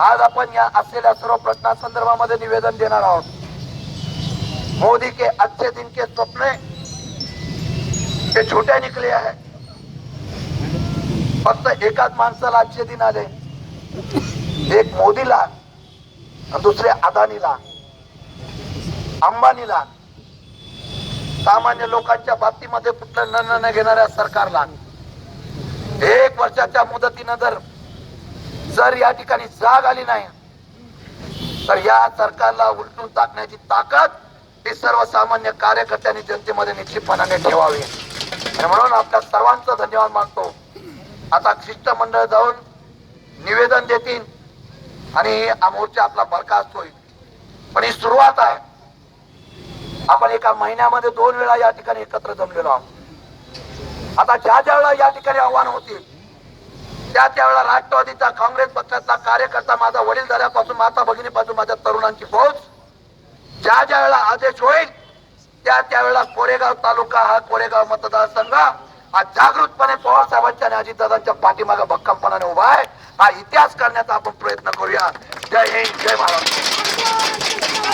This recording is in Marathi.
आज आपण या असलेल्या सर्व प्रश्नासंदर्भामध्ये निवेदन देणार आहोत. मोदी के अच्छे दिन के स्वप्ने हे छोटे निकले आहे. फक्त एकाच माणसाला अच्छे दिन आले. एक मोदीला आणि दुसरे अदानीला अंबानीला. सामान्य लोकांच्या बाबतीमध्ये कुठलं निर्णय न घेणाऱ्या सरकारला. एक वर्षाच्या मुदतीनं जर जर या ठिकाणी जाग आली नाही तर या सरकारला उलटून टाकण्याची ताकद ही सर्वसामान्य कार्यकर्त्यांनी जनतेमध्ये निश्चितपणाने ठेवावी. आणि म्हणून आपल्या सर्वांचा धन्यवाद मानतो. आता शिष्टमंडळ जाऊन निवेदन देतील आणि हा मोर्चा आपला बरखास्त होईल. पण ही सुरुवात आहे. आपण एका महिन्यामध्ये दोन वेळा या ठिकाणी एकत्र जमलेलो आहोत. आता ज्या ज्या वेळा या ठिकाणी आव्हान होतील त्या त्यावेळेला राष्ट्रवादीचा काँग्रेस पक्षातला कार्यकर्ता माझा वडील झाल्यापासून माता भगिनीपासून माझ्या तरुणांची फौज ज्या ज्या वेळेला आदेश होईल त्या त्यावेळेला कोरेगाव तालुका हा कोरेगाव मतदारसंघ हा जागृतपणे पवार साहेबांच्या आणि अजितदादांच्या पाठीमागे भक्कमपणाने उभा आहे. हा इतिहास करण्याचा आपण प्रयत्न करूया. जय हिंद जय महाराष्ट्र.